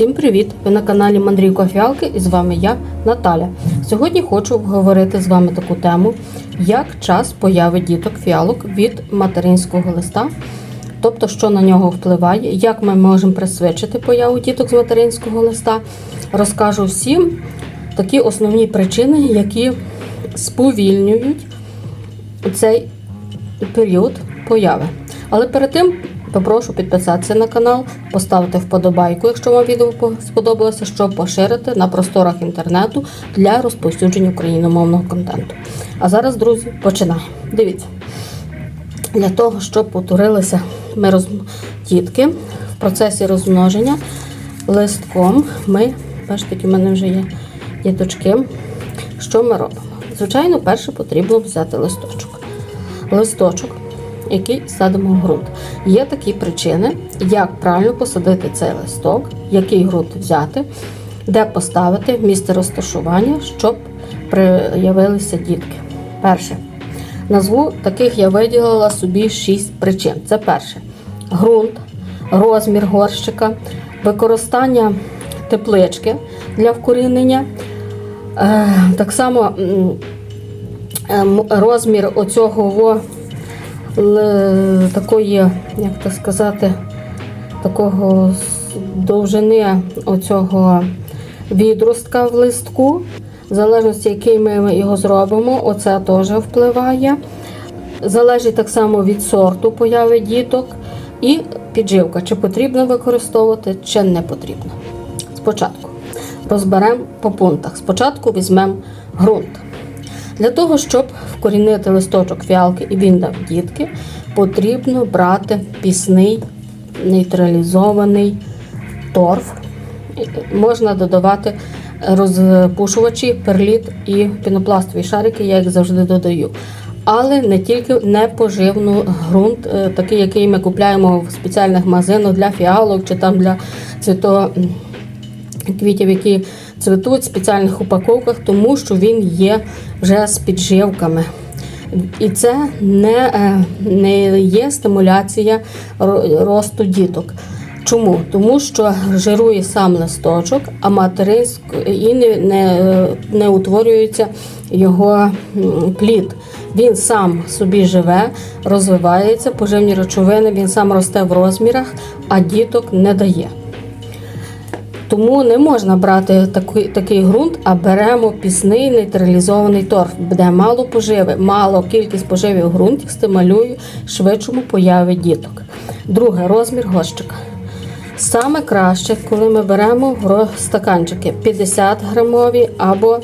Всім привіт! Ви на каналі Мандрівка Фіалки і з вами я, Наталя. Сьогодні хочу обговорити з вами таку тему, як час появи діток фіалок від материнського листа, тобто, що на нього впливає, як ми можемо присвідчити появу діток з материнського листа. Розкажу всім такі основні причини, які сповільнюють цей період появи. Але перед тим попрошу підписатися на канал, поставити вподобайку, якщо вам відео сподобалося, щоб поширити на просторах інтернету для розповсюдження україномовного контенту. А зараз, друзі, починаємо. Дивіться. Для того, щоб потурилися ми роз... дітки в процесі розмноження листком, ми, бачите, в мене вже є діточки. Що ми робимо? Звичайно, перше потрібно взяти листочок. Листочок, який садимо в ґрунт. Є такі причини, як правильно посадити цей листок, який ґрунт взяти, де поставити місце розташування, щоб проявилися дітки. Перше. Назву таких я виділила собі шість причин. Це перше ґрунт, розмір горщика, використання теплички для вкорінення. Е, Так само розмір оцього такої, як то сказати, такого довжини оцього відростка в листку, в залежності, який ми його зробимо, оце теж впливає. Залежить так само від сорту появи діток і підживка, чи потрібно використовувати, чи не потрібно. Спочатку розберемо по пунктах. Спочатку візьмемо ґрунт. Для того, щоб вкорінити листочок фіалки і він дав дітки, потрібно брати пісний нейтралізований торф. Можна додавати розпушувачі, перліт і пінопластові шарики, я їх завжди додаю. Але не тільки непоживну ґрунт, е, такий, який ми купляємо в спеціальних магазинах для фіалок чи там для цвіто квітів, які цвітуть в спеціальних упаковках, тому що він є вже з підживками. І це не, е, не є стимуляція росту діток. Чому? Тому що жирує сам листочок, а материнськ і не, не, не утворюється його плід. Він сам собі живе, розвивається, поживні речовини, він сам росте в розмірах, а діток не дає. Тому не можна брати такий, такий ґрунт, а беремо пісний нейтралізований торф, де мало поживи, мало кількість поживів в ґрунті стимулює швидшому появі діток. Друге розмір горщика. Саме краще, коли ми беремо стаканчики 50 грамові або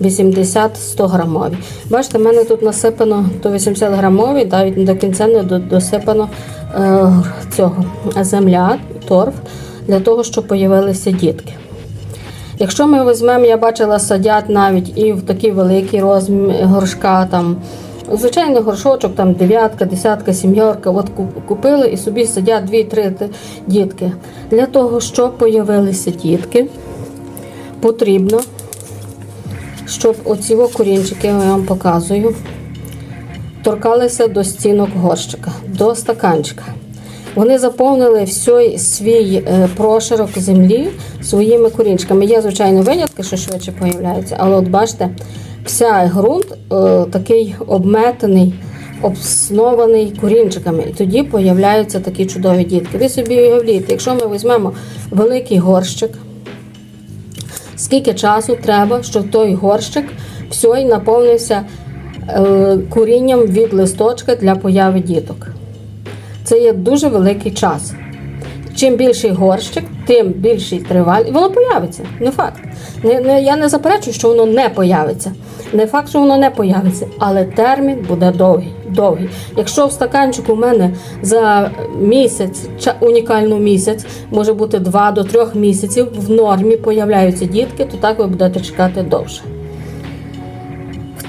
80-100 грамові. Бачите, в мене тут насипано до 80 грамові, навіть до кінця не досипано е, цього земля, торф, для того, щоб появилися дітки. Якщо ми візьмемо, я бачила, садять навіть і в такі великі розмір горшка, там, звичайний горшочок, там дев'ятка, десятка, сім'ярка, от ку- купили і собі садять дві-три дітки. Для того, щоб появилися дітки, потрібно, щоб оці корінчики, я вам показую, торкалися до стінок горщика, до стаканчика. Вони заповнили всій свій е, прошарок землі своїми корінчиками. Є, звичайно, винятки, що швидше появляються, але от бачите, вся ґрунт е, такий обметений, обснований корінчиками. І тоді появляються такі чудові дітки. Ви собі уявляєте, якщо ми візьмемо великий горщик, скільки часу треба, щоб той горщик все наповнився е, корінням від листочка для появи діток. Це є дуже великий час. Чим більший горщик, тим більший тривалість. Воно появиться, не факт. Не, не, я не заперечую, що воно не появиться. Не факт, що воно не появиться, але термін буде довгий. довгий. Якщо в стаканчику у мене за місяць, унікальний місяць, може бути 2 до 3 місяців, в нормі появляються дітки, то так ви будете чекати довше.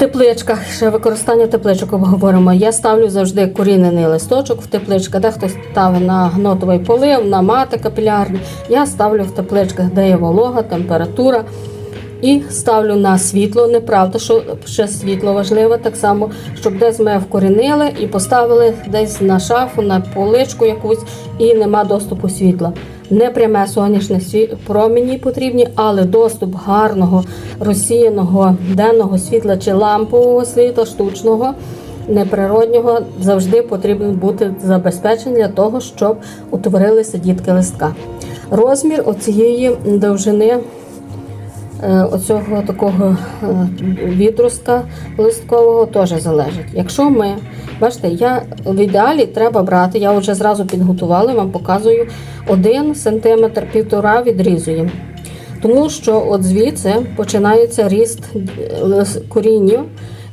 Тепличках ще використання тепличок обговоримо. Я ставлю завжди корінений листочок в тепличках, де хтось ставить на гнотовий полив, на мати капілярні. Я ставлю в тепличках, де є волога, температура. І ставлю на світло. Неправда, що ще світло важливе, так само, щоб десь ми вкорінили і поставили десь на шафу, на поличку якусь, і нема доступу світла. Не пряме сонячне промені потрібні, але доступ гарного розсіяного денного світла чи лампового світла, штучного, неприроднього, завжди потрібен бути забезпечений для того, щоб утворилися дітки листка. Розмір оцієї довжини оцього такого е, відростка листкового теж залежить. Якщо ми, бачите, я в ідеалі треба брати, я вже зразу підготувала, вам показую 1 см півтора відрізуємо. Тому що от звідси починається ріст е, коріння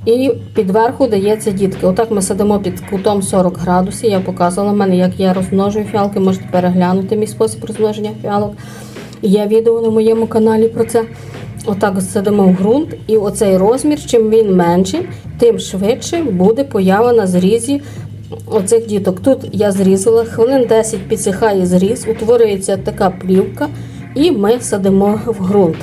і підверху дається дітки. Отак ми сидимо під кутом 40 градусів. Я показувала мене, як я розмножую фіалки. Можете переглянути мій спосіб розмноження фіалок. Є відео на моєму каналі про це. Отак сидимо в ґрунт, і оцей розмір, чим він менший, тим швидше буде поява на зрізі оцих діток. Тут я зрізала, хвилин 10 підсихає зріз, утворюється така плівка, і ми садимо в ґрунт.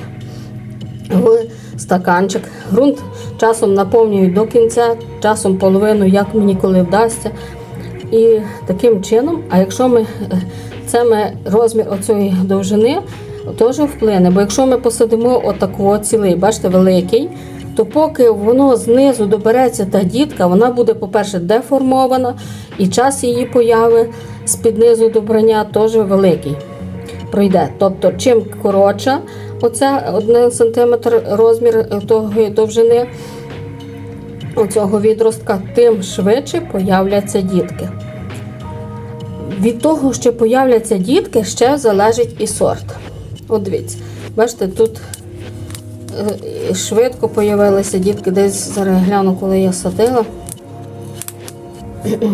В стаканчик. Ґрунт часом наповнюю до кінця, часом половину, як мені коли вдасться. І таким чином, а якщо ми е, ми розмір оцієї довжини теж вплине. Бо якщо ми посадимо отако цілий, бачите, великий, то поки воно знизу добереться та дітка, вона буде, по-перше, деформована, і час її появи з-під низу добрання теж великий пройде. Тобто, чим коротша оця 1 см розмір довжини оцього відростка, тим швидше появляться дітки. Від того, що появляться дітки, ще залежить і сорт. От дивіться, бачите, тут е, швидко появилися дітки. Десь зараз гляну, коли я садила.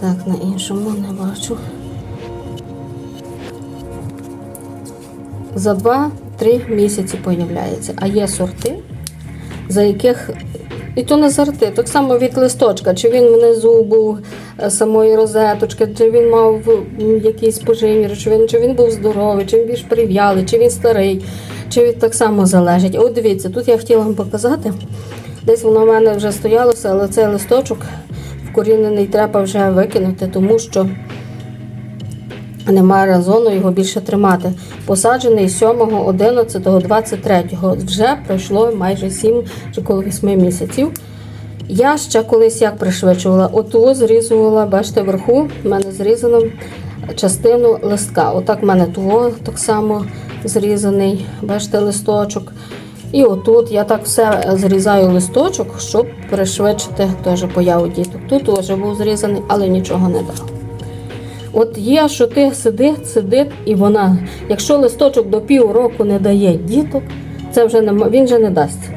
Так, на іншому не бачу. За 2-3 місяці появляється. А є сорти, за яких. І то не сорти, так само від листочка, чи він внизу був е, самої розеточки, чи він мав м, якісь поживні речовини, чи він був здоровий, чи він більш прив'ялий, чи він старий, чи він так само залежить. От дивіться, тут я хотіла вам показати. Десь воно в мене вже стоялося, але цей листочок вкорінений треба вже викинути, тому що немає резону його більше тримати. Посаджений 7, 11, 23. Вже пройшло майже 7 чи коло 8 місяців. Я ще колись як пришвидшувала, оту зрізувала, бачите, вверху в мене зрізано частину листка. Отак в мене того так само зрізаний, бачите, листочок. І отут я так все зрізаю листочок, щоб пришвидшити теж появу діток. Тут теж був зрізаний, але нічого не дав. От є, що ти сидить, сидить, і вона, якщо листочок до півроку не дає діток, це вже не, він вже не дасть.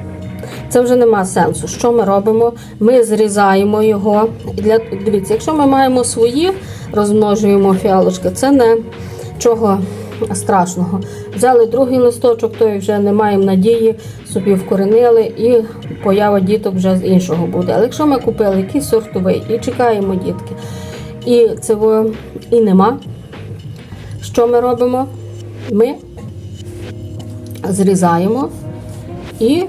Це вже нема сенсу. Що ми робимо? Ми зрізаємо його. І Для, дивіться, якщо ми маємо свої, розмножуємо фіалочки, це не чого страшного. Взяли другий листочок, той вже не маємо надії, собі вкоренили і поява діток вже з іншого буде. Але якщо ми купили якийсь сортовий і чекаємо дітки, і цього і нема. Що ми робимо? Ми зрізаємо і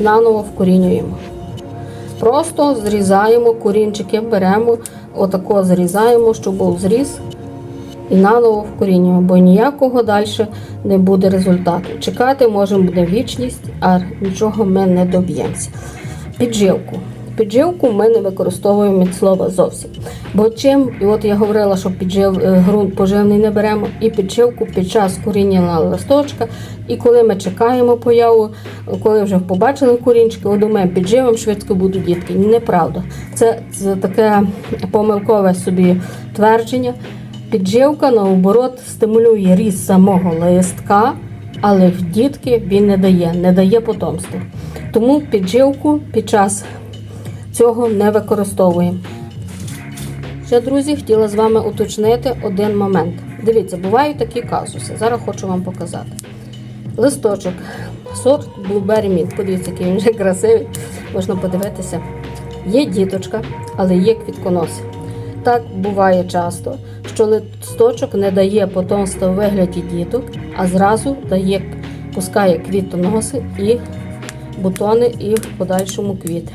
наново вкорінюємо. Просто зрізаємо корінчики, беремо, отако зрізаємо, щоб був зріз, і наново вкорінюємо, бо ніякого далі не буде результату. Чекати можемо буде вічність, а нічого ми не доб'ємося. Підживку. Підживку ми не використовуємо від слова зовсім. Бо чим, і от я говорила, що піджив, е, ґрунт поживний не беремо, і підживку під час коріння листочка. І коли ми чекаємо появу, коли вже побачили корінчики, от думаємо, підживом швидко будуть дітки. Неправда. Це, це таке помилкове собі твердження. Підживка, наоборот, стимулює ріст самого листка, але в дітки він не дає, не дає потомства. Тому підживку під час цього не використовуємо. Ще, друзі, хотіла з вами уточнити один момент. Дивіться, бувають такі казуси. Зараз хочу вам показати. Листочок, сорт Blueberry Mint. Подивіться, який він вже красивий, можна подивитися. Є діточка, але є квітконоси. Так буває часто, що листочок не дає потомства в вигляді діток, а зразу дає пускає квітоноси і бутони, і в подальшому квіти.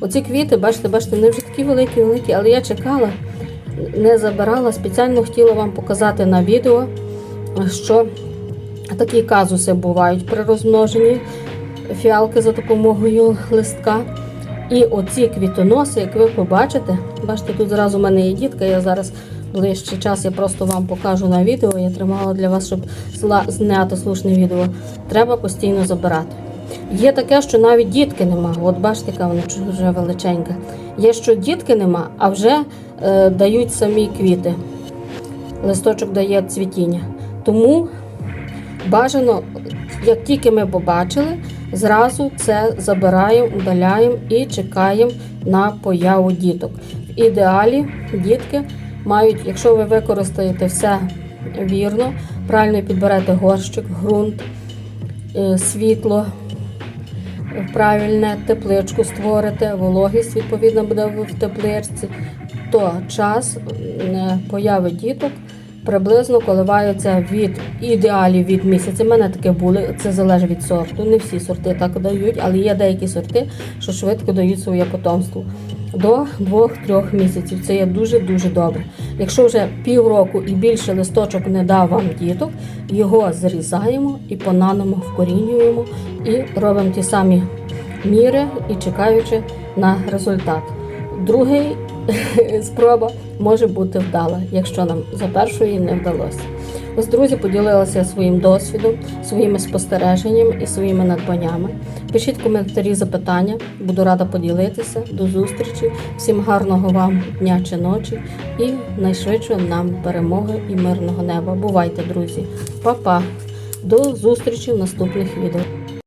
Оці квіти, бачите, бачите, вони вже такі великі, великі, але я чекала, не забирала, спеціально хотіла вам показати на відео, що такі казуси бувають при розмноженні фіалки за допомогою листка. І оці квітоноси, як ви побачите, бачите, тут зразу в мене є дітка, я зараз ближчий час я просто вам покажу на відео. Я тримала для вас, щоб зняти слушне відео. Треба постійно забирати. Є таке, що навіть дітки нема. От бачите, яка вона вже величенька. Є, що дітки нема, а вже е, дають самі квіти. Листочок дає цвітіння. Тому бажано, як тільки ми побачили, зразу це забираємо, удаляємо і чекаємо на появу діток. В ідеалі дітки мають, якщо ви використаєте все вірно, правильно підберете горщик, ґрунт, е, світло, правильне тепличку створите, вологість відповідно буде в тепличці, то час появи діток приблизно коливається від ідеалів від місяця. У мене таке були, це залежить від сорту. Не всі сорти так дають, але є деякі сорти, що швидко дають своє потомство. До 2-3 місяців це є дуже-дуже добре. Якщо вже півроку і більше листочок не дав вам діток, його зрізаємо і по-наному вкорінюємо і робимо ті самі міри і чекаючи на результат. Другий спроба може бути вдала, якщо нам за першої не вдалося. Ось друзі поділилися своїм досвідом, своїми спостереженнями і своїми надбаннями. Пишіть коментарі, запитання, буду рада поділитися. До зустрічі. Всім гарного вам дня чи ночі і найшвидшої нам перемоги і мирного неба. Бувайте, друзі! Па-па! До зустрічі в наступних відео.